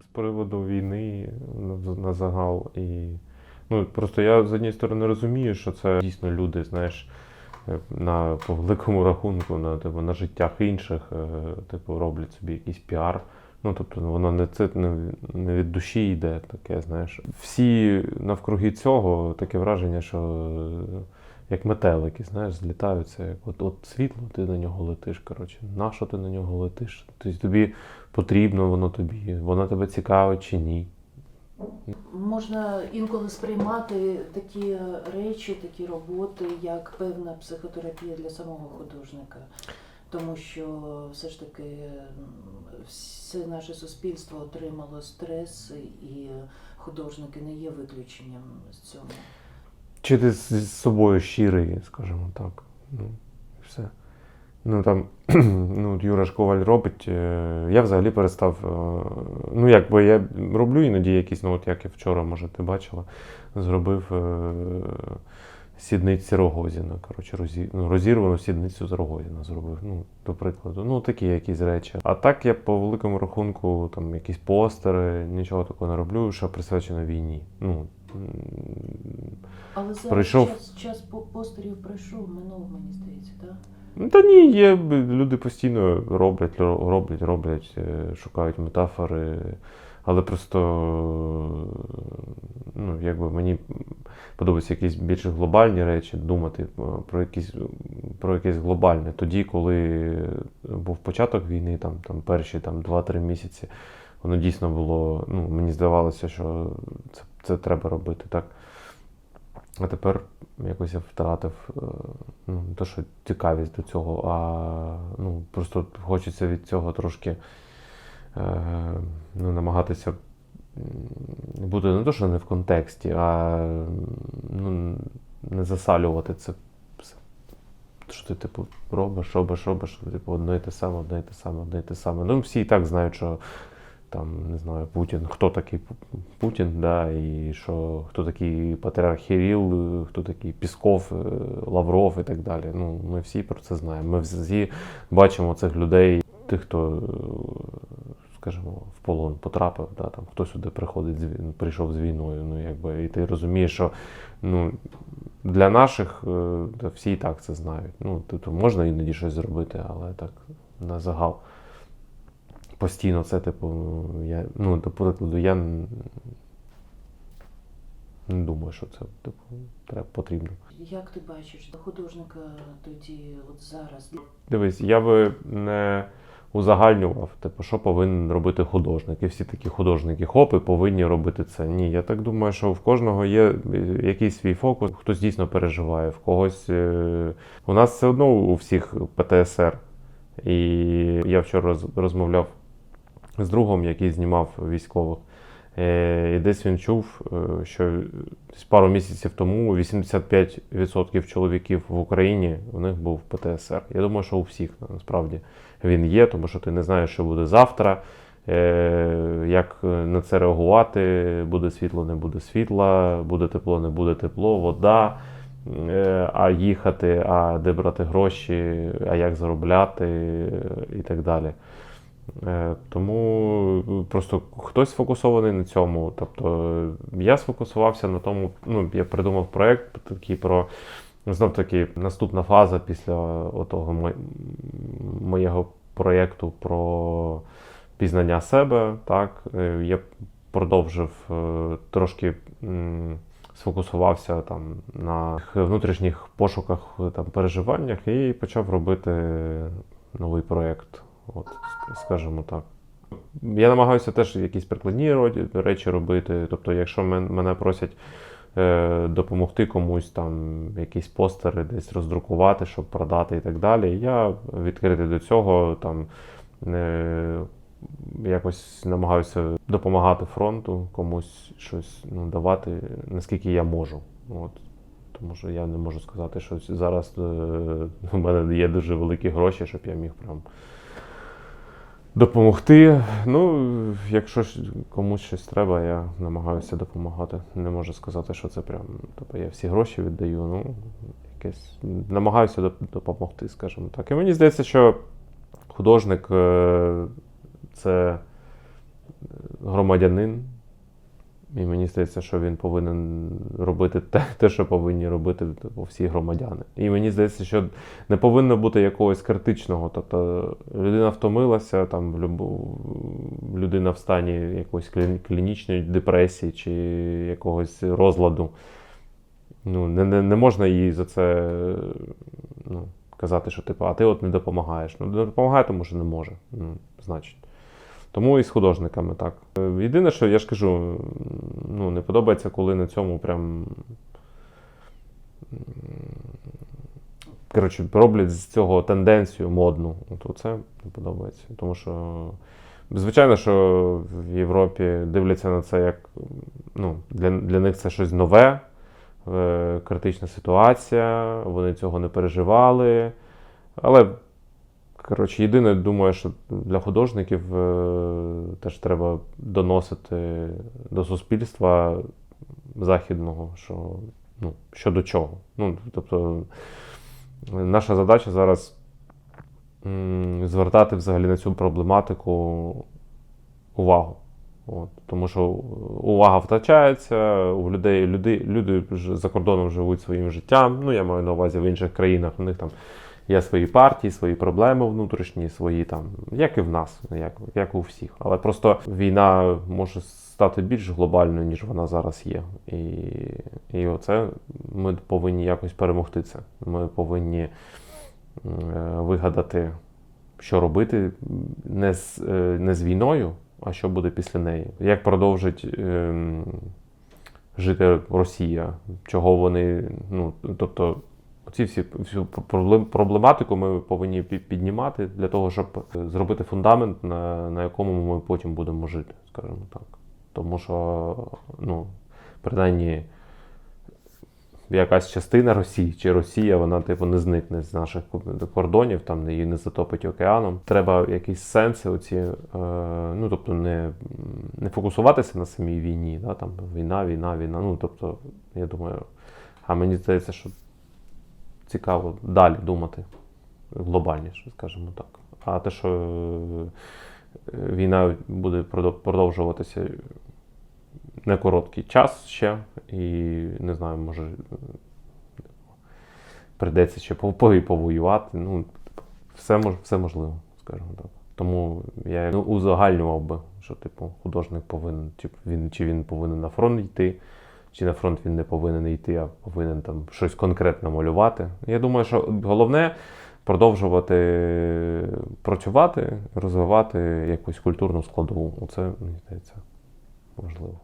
з приводу війни на, загал. І, ну, просто я з однієї сторони розумію, що це дійсно люди, знаєш, е, на, по великому рахунку на, типу, на життях інших, е, типу, роблять собі якийсь піар. Ну, тобто воно не, це, не, від душі йде, таке, знаєш. Всі навкруги цього таке враження, що як метелики, знаєш, злітаються. Як от, от світло, ти на нього летиш. Коротше, на що ти на нього летиш? Тобто тобі потрібно воно тобі, воно тебе цікавить чи ні. Можна інколи сприймати такі речі, такі роботи, як певна психотерапія для самого художника. Тому що все ж таки все наше суспільство отримало стрес, і художники не є виключенням з цього. Чи ти з, собою щирий, скажімо так. Ну, і все. Ну там, ну, Юра Шковаль робить. е, Я взагалі перестав. е, Ну, якби я роблю іноді якісь, ну от як я вчора, може, ти бачила, зробив е, сідниці Рогозіна. Коротше, розі, ну, розірвану сідницю з Рогозіна зробив. Ну, до прикладу. Ну, такі якісь речі. А так я по великому рахунку, там якісь постери, нічого такого не роблю, що присвячено війні. Ну, Але зараз Пройшов. час, час постерів пройшов, минув, мені здається, так? Ну, Та ні, є люди постійно роблять, роблять, роблять, е, шукають метафори. Але просто ну, якби мені подобаються якісь більш глобальні речі, думати е, про якісь, про якесь глобальне. Тоді, коли був початок війни, там, там перші там, 2-3 місяці, воно дійсно було. Ну, мені здавалося, що це, це треба робити так. А тепер якось я втратив е, ну, то, що цікавість до цього, а ну, просто хочеться від цього трошки е, ну, намагатися бути не то, що не в контексті, а ну, не засалювати це. Що ти, типу, робиш, робиш, робиш, типу, одне і те саме, одне і те саме, одне і те саме. Ну, всі і так знають, що там, не знаю, Путін, хто такий Путін, да, і що хто такий Патріарх Кирил, е, хто такий Пісков, е, Лавров і так далі. Ну, ми всі про це знаємо. Ми всі бачимо цих людей, тих, хто, е, скажімо, в полон потрапив, да, там, хто сюди приходить, прийшов з війною. Ну, якби, і ти розумієш, що ну, для наших всі і так це знають. Ну, тобто можна іноді щось зробити, але так на загал. Постійно це, типу, я, ну, до прикладу, я не думаю, що це типу, треба потрібно. Як ти бачиш художника тоді, от зараз? Дивись, я би не узагальнював, типу, що повинен робити художник. І всі такі художники хопи повинні робити це. Ні, я так думаю, що в кожного є е, якийсь свій фокус, хтось дійсно переживає, в когось. е, У нас все одно у всіх ПТСР. І я вчора розмовляв з другом, який знімав військових. Е, І десь він чув, е, що пару місяців тому 85% чоловіків в Україні у них був ПТСР. Я думаю, що у всіх насправді він є, тому що ти не знаєш, що буде завтра, е, як на це реагувати, буде світло, не буде світла, буде тепло, не буде тепло, вода. А їхати, а де брати гроші, а як заробляти і так далі. Е, Тому просто хтось сфокусований на цьому. Тобто я сфокусувався на тому, ну, я придумав проєкт такий про знов таки наступна фаза після отого мо- моєго проєкту про пізнання себе. Так, Е, я продовжив е, трошки. Сфокусувався там на внутрішніх пошуках, там, переживаннях і почав робити новий проєкт. От, скажімо так. Я намагаюся теж якісь прикладні речі робити. Тобто, якщо мене просять е, допомогти комусь там якісь постери десь роздрукувати, щоб продати і так далі, я відкритий до цього там. Е, Якось намагаюся допомагати фронту, комусь щось ну, давати, наскільки я можу. От. Тому що я не можу сказати, що зараз е, у мене є дуже великі гроші, щоб я міг прям допомогти. Ну, якщо комусь щось треба, я намагаюся допомагати. Не можу сказати, що це прям. Тобто я всі гроші віддаю. Ну, якесь намагаюся допомогти, скажімо так. І мені здається, що художник е, це громадянин. І мені здається, що він повинен робити те, те, що повинні робити всі громадяни. І мені здається, що не повинно бути якогось критичного. Тобто людина втомилася, там людина в стані якоїсь клінічної депресії чи якогось розладу. Ну, не, не, не можна їй за це ну, казати, що типу, а ти от не допомагаєш. Ну, не допомагає, тому що не може. Ну, значить. Тому і з художниками так. Е, Єдине, що я ж кажу, ну, не подобається, коли на цьому прям. Коротше, роблять з цього тенденцію модну. От це не подобається. Тому що, звичайно, що в Європі дивляться на це як ну, для, для них це щось нове, е, критична ситуація, вони цього не переживали. Але Коротше, єдине, думаю, що для художників е, теж треба доносити до суспільства західного, що ну, що до чого. Ну, тобто, наша задача зараз звертати взагалі на цю проблематику увагу. От, тому що увага втрачається, у людей люди, люди за кордоном живуть своїм життям. Ну, я маю на увазі в інших країнах, у них там Є свої партії, свої проблеми внутрішні, свої там, як і в нас, як, як у всіх. Але просто війна може стати більш глобальною, ніж вона зараз є. І, і оце ми повинні якось перемогти це. Ми повинні е, вигадати, що робити не з, е, не з війною, а що буде після неї. Як продовжить ем, жити Росія, чого вони, ну, тобто. Ці всі всю проблематику ми повинні піднімати для того, щоб е, зробити фундамент, на, на якому ми потім будемо жити, скажімо так. Тому що, ну, принаймні, якась частина Росії чи Росія, вона типу не зникне з наших кордонів, там її не затопить океаном. Треба якісь сенси, оці, е, ну тобто не, не фокусуватися на самій війні, да, там війна, війна, війна. Ну тобто, я думаю, а мені здається, що цікаво далі думати глобальніше, скажімо так. А те, що е, війна буде продовжуватися не короткий час ще, і не знаю, може прийдеться ще пов- пов- повоювати. Ну, все, мож, все можливо, скажімо так. Тому я ну, узагальнював би, що типу художник повинен, чи він, чи він повинен на фронт йти, чи на фронт він не повинен йти, а повинен там щось конкретно малювати. Я думаю, що головне продовжувати працювати, розвивати якусь культурну складову. Оце, мені здається, важливо.